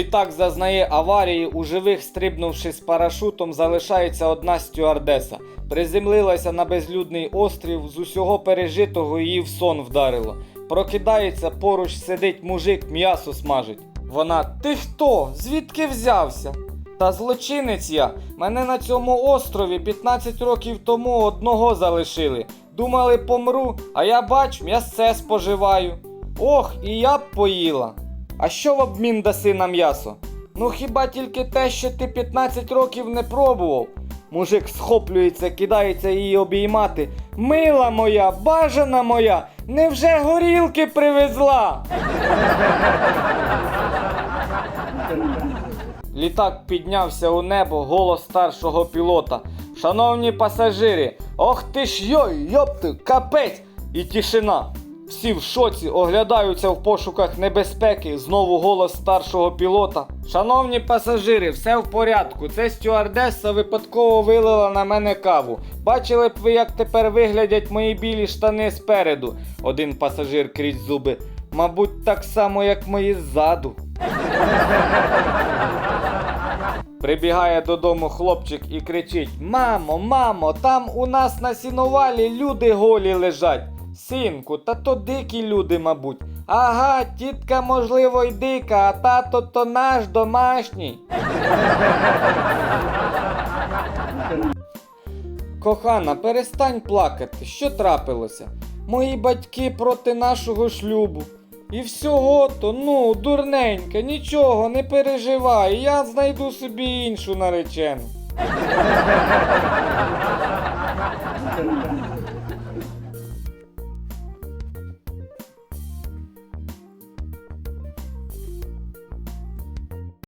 Літак зазнає аварії, у живих стрибнувши з парашутом, залишається одна стюардеса. Приземлилася на безлюдний острів, з усього пережитого її в сон вдарило. Прокидається, поруч сидить мужик, м'ясо смажить. Вона, ти хто? Звідки взявся? Та злочинець я. Мене на цьому острові 15 років тому одного залишили. Думали, помру, а я бач, м'ясце споживаю. Ох, і я б поїла. А що в обмін даси на м'ясо? Ну хіба тільки те, що ти 15 років не пробував? Мужик схоплюється, кидається її обіймати. Мила моя, бажана моя, невже горілки привезла? Літак піднявся у небо, голос старшого пілота. Шановні пасажири, ох ти ж йой, йопти, капець! І тишина. Всі в шоці оглядаються в пошуках небезпеки. Знову голос старшого пілота. Шановні пасажири, все в порядку. Це стюардеса випадково вилила на мене каву. Бачили б ви, як тепер виглядять мої білі штани спереду. Один пасажир крізь зуби. Мабуть, так само, як мої ззаду. Прибігає додому хлопчик і кричить: Мамо, мамо, там у нас на сіновалі люди голі лежать. Синку, та то дикі люди, мабуть. Ага, тітка, можливо, й дика, а тато то наш домашній. Кохана, перестань плакати. Що трапилося? Мої батьки проти нашого шлюбу. І всього то, ну, дурненька, нічого, не переживай, я знайду собі іншу наречену.